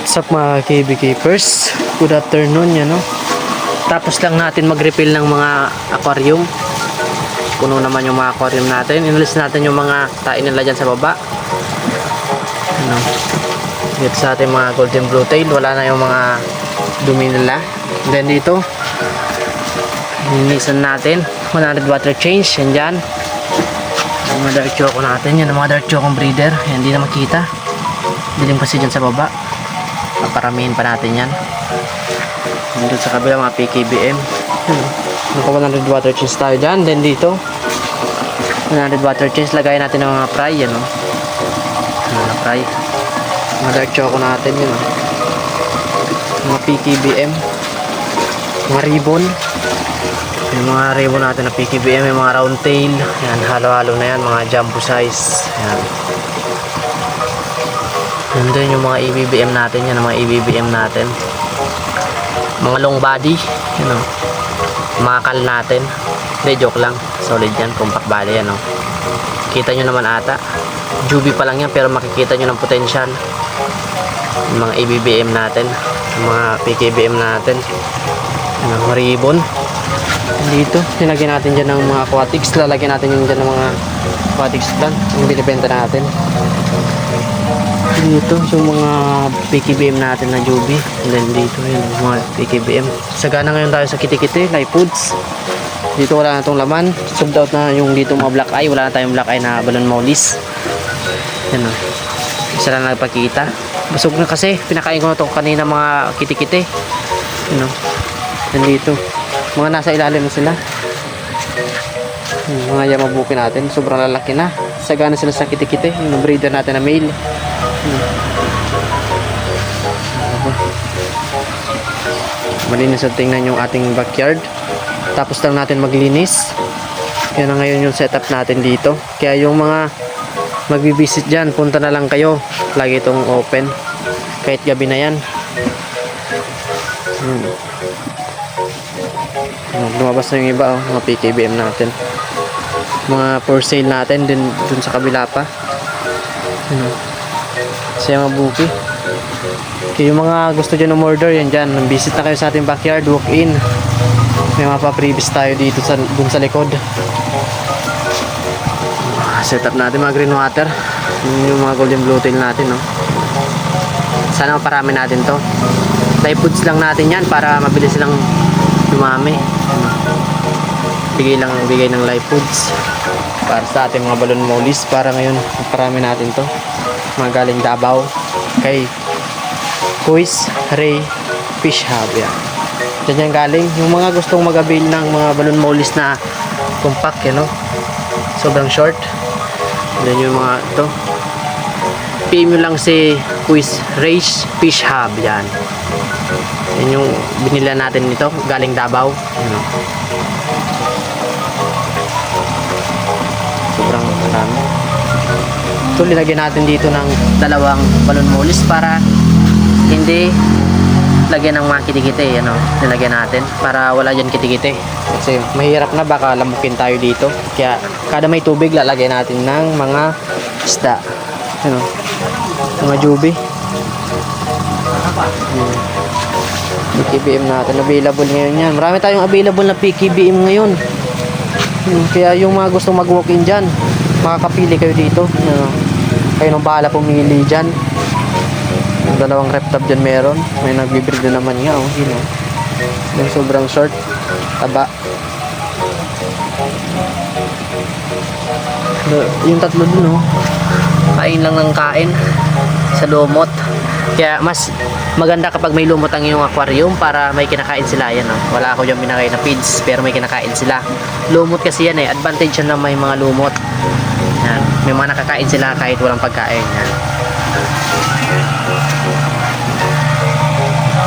What's up mga KB Keepers? Good afternoon yan no? Tapos lang natin mag-refill ng mga aquarium. Puno naman yung mga aquarium natin. Inalis natin yung mga tain nila dyan sa baba. Ano? Dito sa ating mga golden blue tail, wala na yung mga dumi nila. Then dito, linisan natin. 100 water change, yan dyan. Yung mga dark choco natin, yan ang mga dark choco breeder. Hindi na makita. Dilim kasi dyan sa baba. Paparamihin pa natin yan. Dito sa kabila mga PKBM. Hmm. Naka 100 water change tayo dyan. Then dito, 100 water change. Lagay natin ng mga fry. Yan o. Mga fry. Mga dark choco natin yun o. Mga PKBM. Mga ribbon. Yung mga ribbon natin na PKBM. Yung mga round tail. Yan, halo-halo na yan. Mga jumbo size. Yan. Nandun yung mga EBBM natin. Yan ang mga EBBM natin. Mga long body. Yan o. Mga kal natin. Hindi, joke lang. Solid yan. Compact body yan o. Kita nyo naman ata. Juby pa lang yan pero makikita nyo ng potential. Yung mga EBBM natin. Yung mga PKBM natin. Yung mga ribbon. Dito, nilagyan natin dyan ng mga aquatics. Lalagyan natin yung dyan ng mga aquatics plan. Yung binibenta natin. Dito, yung mga PKBM natin na Juby. And then dito, yung mga PKBM. Sagana ngayon tayo sa kitikiti, live foods. Dito wala na itong laman. Sold out na yung dito mga black eye. Wala na tayong black eye na balon mollies. Yan o. Isa lang nagpakita. Busog na kasi. Pinakain ko na ito kanina mga kitikiti. Yan o. Nandito. Mga nasa ilalim na sila. Yung mga yamabuki natin. Sobrang lalaki na. Sagana sila sa kitikiti. Yung breeder natin na male. Malinis ang tingnan yung ating backyard. Tapos lang natin maglinis. Yan na ngayon yung setup natin dito. Kaya yung mga magbibisit dyan, punta na lang kayo. Lagi itong open. Kahit gabi na yan. Hmm. Oh, Lumabas na yung iba, oh, mga PKBM natin. Mga for sale natin din dun sa kabila pa. Ano? Siya mabuki. Kaya yung mga gusto dyan umorder, yan dyan. Visit na kayo sa ating backyard, walk in. May mga pa-previous tayo dito sa, dun sa likod. Setup natin mga green water. Yun yung mga golden blue tail natin, no. Sana maparami natin to. Live foods lang natin yan para mabilis silang dumami. Bigay lang bigay ng live foods para sa ating mga balon mollies para ngayon maparami natin to. Mga galing Davao kay Kuis Ray Fish Hub yan. Diyan yan galing. Yung mga gustong mag-avail ng mga balon mollies na compact, yan, no? Sobrang short. Yan yung mga ito. PM nyo lang si Quiz Race Fish Hub yan. Yan yung binila natin nito galing Davao. Ano. Sobrang Ito linagyan natin dito ng dalawang balon molis para hindi lagyan ng mga kitikite ano, nilagyan natin para wala dyan kitikite. Kasi mahirap na baka lamukin tayo dito. Kaya kada may tubig lalagyan natin ng mga isda. Ano, mga jubi. Hmm. PKBM natin available ngayon yan. Marami tayong available na PKBM ngayon. Hmm, kaya yung mga gustong mag walk in dyan makakapili kayo dito. Ano, kayo nang bahala pumili dyan yung dalawang reptab dyan meron. May nagbibreed na naman nga, oh. Yun, oh. Yung sobrang short. Taba. No, Yung tatlo dun, oh. Kain lang ng kain. Sa lumot. Kaya mas maganda kapag may lumot ang iyong aquarium para may kinakain sila yan. Oh. Wala ako dyan binakain na feeds pero may kinakain sila. Lumot kasi yan eh. Advantage yan na may mga lumot. Yan. May mga nakakain sila kahit walang pagkain. Yan.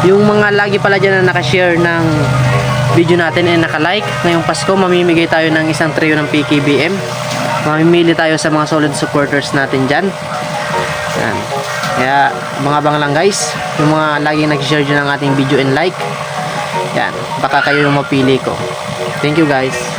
Yung mga lagi pala dyan na nakashare ng video natin ay nakalike. Ngayong Pasko, mamimigay tayo ng isang trio ng PKBM. Mamimili tayo sa mga solid supporters natin dyan. Yan. Kaya, mga bang lang guys, yung mga lagi nag-share dyan ng ating video and like. Yan. Baka kayo yung mapili ko. Thank you guys.